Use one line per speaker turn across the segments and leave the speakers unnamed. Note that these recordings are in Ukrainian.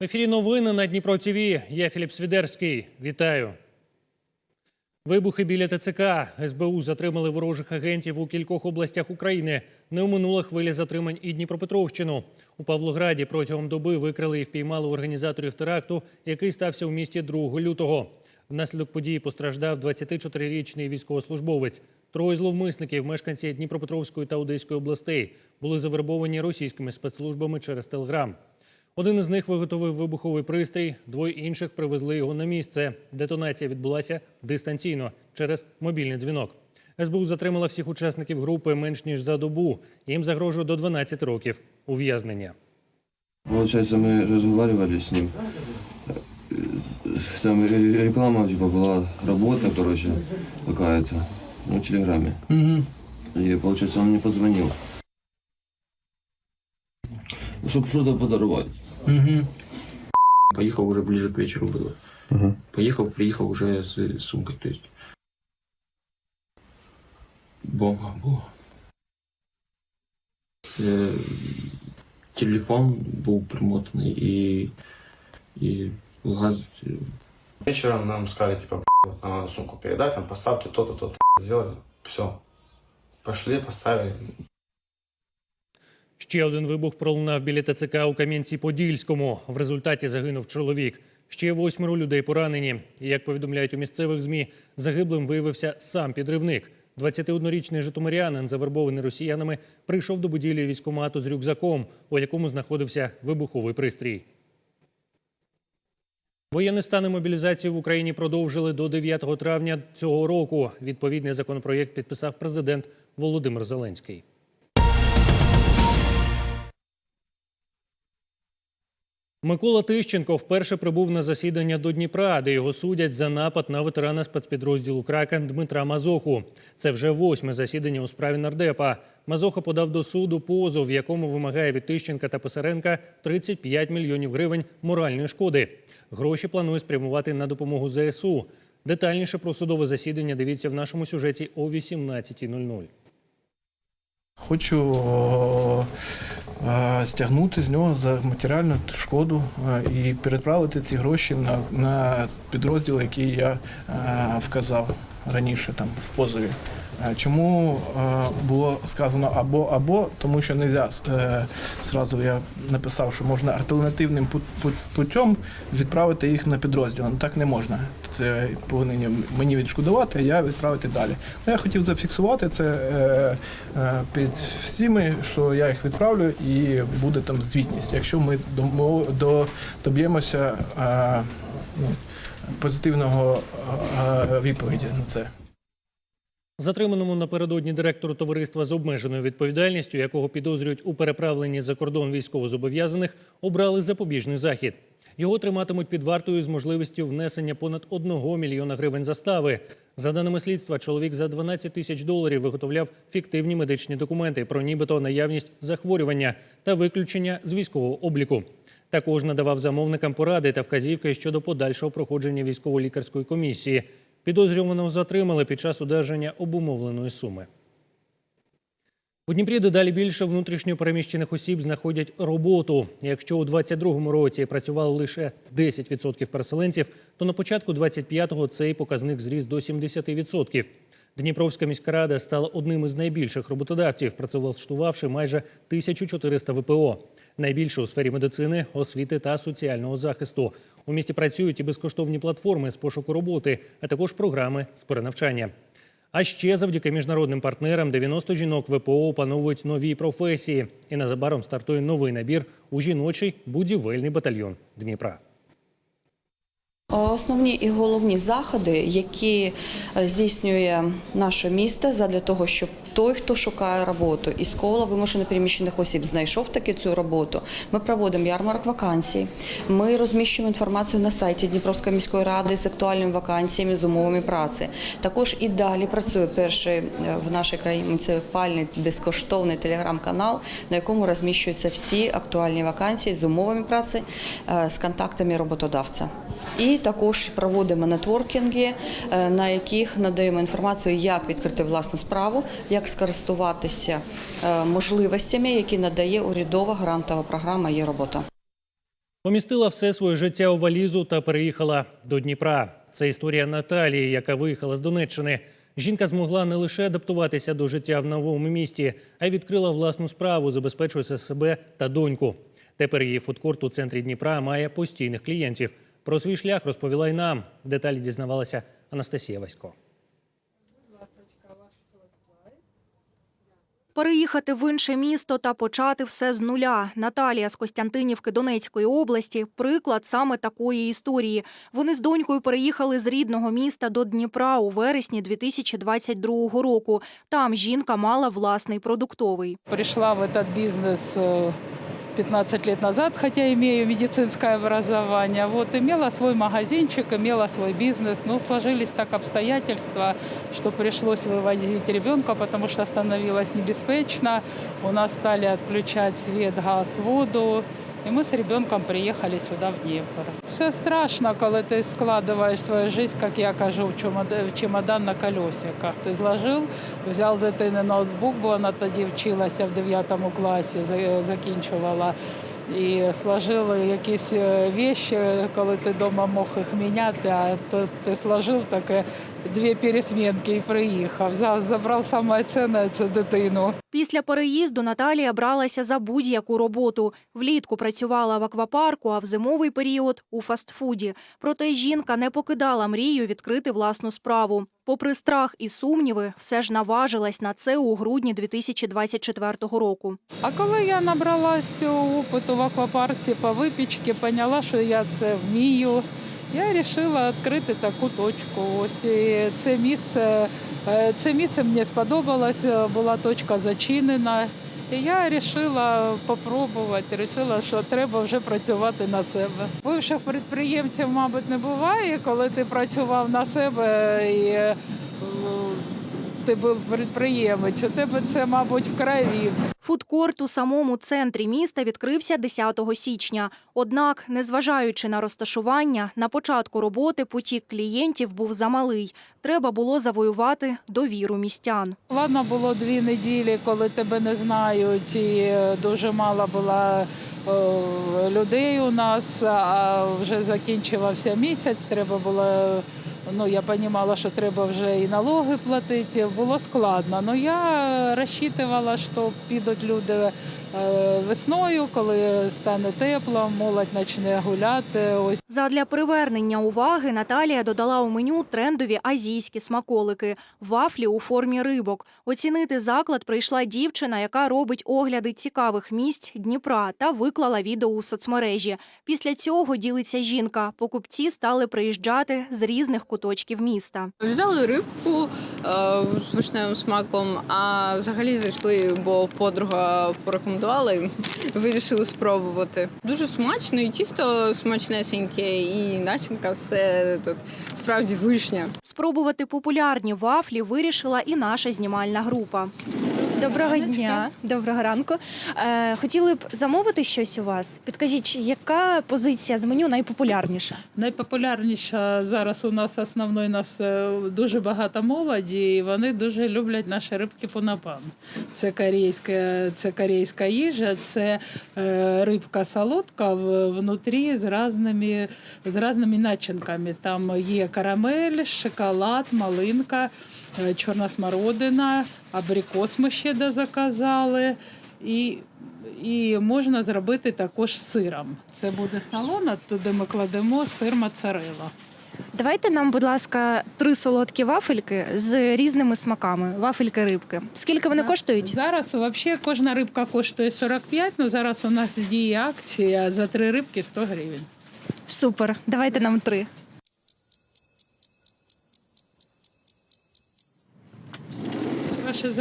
В ефірі новини на Дніпро ТВ. Я Філіп Свідерський. Вітаю. Вибухи біля ТЦК. СБУ затримали ворожих агентів у кількох областях України. Не оминула хвиля затримань і Дніпропетровщину. У Павлограді протягом доби викрили і впіймали організаторів теракту, який стався у місті 2 лютого. Внаслідок події постраждав 24-річний військовослужбовець. Троє зловмисників, мешканці Дніпропетровської та Одеської областей, були завербовані російськими спецслужбами через Телеграм. Один із них виготовив вибуховий пристрій, двоє інших привезли його на місце. Детонація відбулася дистанційно через мобільний дзвінок. СБУ затримала всіх учасників групи менш ніж за добу. Їм загрожує до 12 років ув'язнення.
Получается, мы разговаривали с ним. Там ре- реклама типа была, работа, короче, какая-то, ну, в Телеграме. И, получается, он мне позвонил. щоб щось подарувати. Угу.
Поехал уже ближе к вечеру было. Угу. Поїхав, приїхав вже з сумкою. То есть. Бомба була. Е, э, телефон был примотанный и и газ. Э,
Вечером нам сказали, типа, надо сумку передать, там поставьте то-то, то-то, сделали, все. Пошли, поставили,
Ще один вибух пролунав біля ТЦК у Кам'янці-Подільському. В результаті загинув чоловік. Ще восьмеро людей поранені. Як повідомляють у місцевих ЗМІ, загиблим виявився сам підривник. 21-річний житомирянин, завербований росіянами, прийшов до будівлі військкомату з рюкзаком, у якому знаходився вибуховий пристрій. Воєнний стан і мобілізацію в Україні продовжили до 9 травня цього року. Відповідний законопроєкт підписав президент Володимир Зеленський. Микола Тищенко вперше прибув на засідання до Дніпра, де його судять за напад на ветерана спецпідрозділу Кракен Дмитра Мазоху. Це вже восьме засідання у справі нардепа. Мазоха подав до суду позов, в якому вимагає від Тищенка та Писаренка 35 мільйонів гривень моральної шкоди. Гроші планує спрямувати на допомогу ЗСУ. Детальніше про судове засідання дивіться в нашому сюжеті о 18.00.
Хочу е, стягнути з нього за матеріальну шкоду е, і переправити ці гроші на, на підрозділ, який я е, вказав раніше там в позові. Е, Чому е, було сказано або або, тому що не можна, зразу я написав, що можна альтернативним пут- пут- путем відправити їх на підрозділ. Так не можна. Це повинні мені відшкодувати, а я відправити далі. Ну, я хотів зафіксувати це е, е, під всіми, що я їх відправлю, і буде там звітність. Якщо ми доб'ємося е, ну, позитивного е, відповіді на це.
Затриманому напередодні директору товариства з обмеженою відповідальністю, якого підозрюють у переправленні за кордон військовозобов'язаних, обрали запобіжний захід. Його триматимуть під вартою з можливістю внесення понад 1 мільйона гривень застави. За даними слідства, чоловік за 12 тисяч доларів виготовляв фіктивні медичні документи про нібито наявність захворювання та виключення з військового обліку. Також надавав замовникам поради та вказівки щодо подальшого проходження військово-лікарської комісії. Підозрюваного затримали під час одержання обумовленої суми. У Дніпрі дедалі більше внутрішньо переміщених осіб знаходять роботу. Якщо у 2022 році працювало лише 10% переселенців, то на початку 25-го цей показник зріс до 70%. Дніпровська міська рада стала одним із найбільших роботодавців, працевлаштувавши майже 1400 ВПО. Найбільше у сфері медицини, освіти та соціального захисту. У місті працюють і безкоштовні платформи з пошуку роботи, а також програми з перенавчання. А ще завдяки міжнародним партнерам 90 жінок ВПО опановують нові професії. І незабаром стартує новий набір у жіночий будівельний батальйон Дніпра.
Основні і головні заходи, які е, здійснює наше місто задля того, щоб той, хто шукає роботу із кола вимушено переміщених осіб, знайшов таки цю роботу. Ми проводимо ярмарок вакансій. Ми розміщуємо інформацію на сайті Дніпровської міської ради з актуальними вакансіями з умовами праці. Також і далі працює перший е, в нашій країні муніципальний безкоштовний телеграм-канал, на якому розміщуються всі актуальні вакансії з умовами праці, е, з контактами роботодавця. І також проводимо нетворкінги, е, на яких надаємо інформацію, як відкрити власну справу, як скористуватися е, можливостями, які надає урядова грантова програма «Є робота».
Помістила все своє життя у валізу та переїхала до Дніпра. Це історія Наталії, яка виїхала з Донеччини. Жінка змогла не лише адаптуватися до життя в новому місті, а й відкрила власну справу, забезпечуючи себе та доньку. Тепер її фудкорт у центрі Дніпра має постійних клієнтів. Про свій шлях розповіла й нам. Деталі дізнавалася Анастасія Васько.
Переїхати в інше місто та почати все з нуля. Наталія з Костянтинівки Донецької області приклад саме такої історії. Вони з донькою переїхали з рідного міста до Дніпра у вересні 2022 року. Там жінка мала власний продуктовий.
Прийшла в цей бизнес э, 15 лет назад, хотя имею медицинское образование. Вот имела свой магазинчик, имела свой бизнес, но сложились так обстоятельства, что пришлось вывозить ребенка, потому что становилось небеспечно. У нас стали отключать свет, газ, воду. І ми з ребенком приїхали сюди, в Дніпро. Це страшно, коли ти складаєш свою життя, як я кажу, в чемодан, на колесиках. Ти зложив, взяв дитини ноутбук, бо вона тоді вчилася в 9 класі, закінчувала. І сложили якісь е, вещи, коли ти вдома мог їх міняти, а то ти сложив таке дві пересмінки і приїхав. За- Забрав саме цінне – це дитину.
Після переїзду Наталія бралася за будь-яку роботу. Влітку працювала в аквапарку, а в зимовий період у фастфуді. Проте жінка не покидала мрію відкрити власну справу. Попри страх і сумніви, все ж наважилась на це у грудні 2024 року.
А коли я набралась опиту в аквапарці по випічці, поняла, що я це вмію. Я вирішила відкрити таку точку. Ось і це місце, е, це місце мені сподобалось, е, була точка зачинена. І я вирішила спробувати, вирішила, що треба вже працювати на себе. Бивших підприємців, мабуть, не буває, коли ти працював на себе і ти був підприємець. У тебе це, мабуть, в крові.
Фудкорт у самому центрі міста відкрився 10 січня. Однак, незважаючи на розташування, на початку роботи потік клієнтів був замалий. Треба було завоювати довіру містян.
Ладно, було дві неділі, коли тебе не знають, і е, дуже мало було людей у нас. А вже закінчувався місяць. Треба було. Ну, я розуміла, що треба вже і налоги платити. Було складно. Ну я розчитувала, що підуть люди е, весною, коли стане тепло, молодь почне гуляти. Ось
Задля привернення уваги Наталія додала у меню трендові азійські смаколики – вафлі у формі рибок. Оцінити заклад прийшла дівчина, яка робить огляди цікавих місць Дніпра та виклала відео у соцмережі. Після цього ділиться жінка. Покупці стали приїжджати з різних куточків міста.
Взяли рибку е, з вишневим смаком, а взагалі зайшли, бо подруга порекомендувала і вирішили спробувати. Дуже смачно, і чисто смачнесеньке, і начинка все тут справді вишня.
Спробувати популярні вафлі вирішила і наша знімальна група.
Доброго дня, доброго ранку. Е, хотіли б замовити щось у вас. Підкажіть, яка позиція з меню найпопулярніша?
Найпопулярніша зараз у нас основної нас е, дуже багато молоді, і вони дуже люблять наші рибки понапан. Це корейська, це корейська їжа, це е, рибка солодка в- внутрі з різними, з різними начинками. Там є карамель, шоколад, малинка, чорна смородина, абрикос ми ще дозаказали. І і можна зробити також сиром. Це буде салон, туди ми кладемо сир моцарелла.
Давайте нам, будь ласка, три солодкі вафельки з різними смаками. Вафельки рибки. Скільки вони коштують?
Зараз взагалі кожна рибка коштує 45, але зараз у нас діє акція за три рибки 100 гривень.
Супер. Давайте нам три.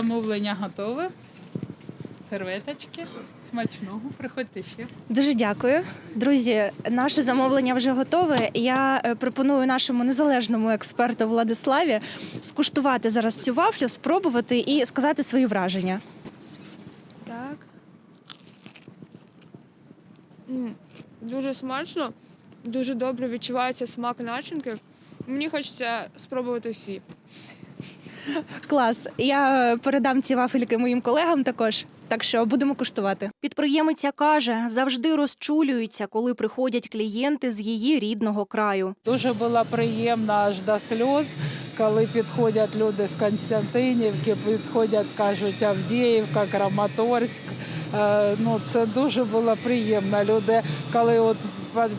Замовлення готове. Серветочки. Смачного, приходьте ще.
Дуже дякую. Друзі, наше замовлення вже готове. Я е, пропоную нашому незалежному експерту Владиславі скуштувати зараз цю вафлю, спробувати і сказати свої враження.
Так. М, Дуже смачно, дуже добре відчувається смак начинки. Мені хочеться спробувати всі.
Клас. Я е, передам ці вафельки моїм колегам також. Так що будемо куштувати.
Підприємиця каже, завжди розчулюється, коли приходять клієнти з її рідного краю.
Дуже було приємно аж до сльоз, коли підходять люди з Константинівки, підходять, кажуть Авдіївка, Краматорськ. Е, Ну, це дуже було приємно. Люди, коли от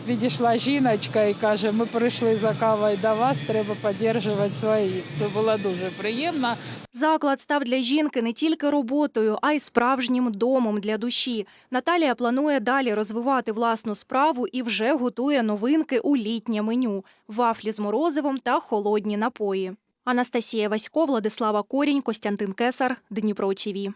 підійшла жіночка і каже, ми прийшли за кавою до вас, треба підтримувати своїх. Це було дуже приємно.
Заклад став для жінки не тільки роботою, а й справжнім домом для душі. Наталія планує далі розвивати власну справу і вже готує новинки у літнє меню: вафлі з морозивом та холодні напої. Анастасія Васько, Владислава Корінь, Костянтин Кесар, Дніпро ТІВІ.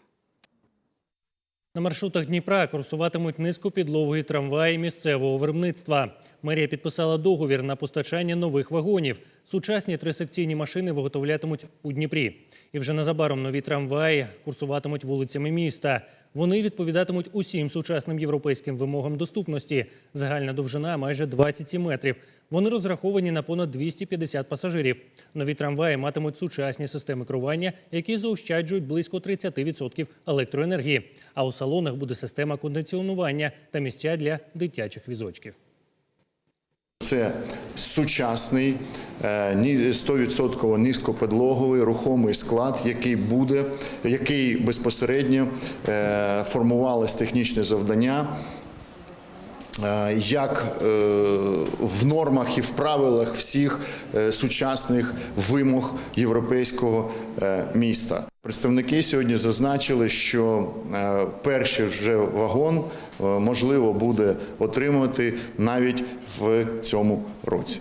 На маршрутах Дніпра курсуватимуть низькопідлогові трамваї місцевого виробництва. Мерія підписала договір на постачання нових вагонів. Сучасні трисекційні машини виготовлятимуть у Дніпрі. І вже незабаром нові трамваї курсуватимуть вулицями міста. Вони відповідатимуть усім сучасним європейським вимогам доступності. Загальна довжина майже 27 метрів. Вони розраховані на понад 250 пасажирів. Нові трамваї матимуть сучасні системи керування, які заощаджують близько 30% електроенергії. А у салонах буде система кондиціонування та місця для дитячих візочків.
Це сучасний е, ні- 100% низькоподлоговий рухомий склад, який буде, який безпосередньо е, формувалось технічне завдання. Е, Як е, в нормах і в правилах всіх е, сучасних вимог європейського міста. Представники сьогодні зазначили, що перший вже вагон можливо буде отримати навіть в цьому році.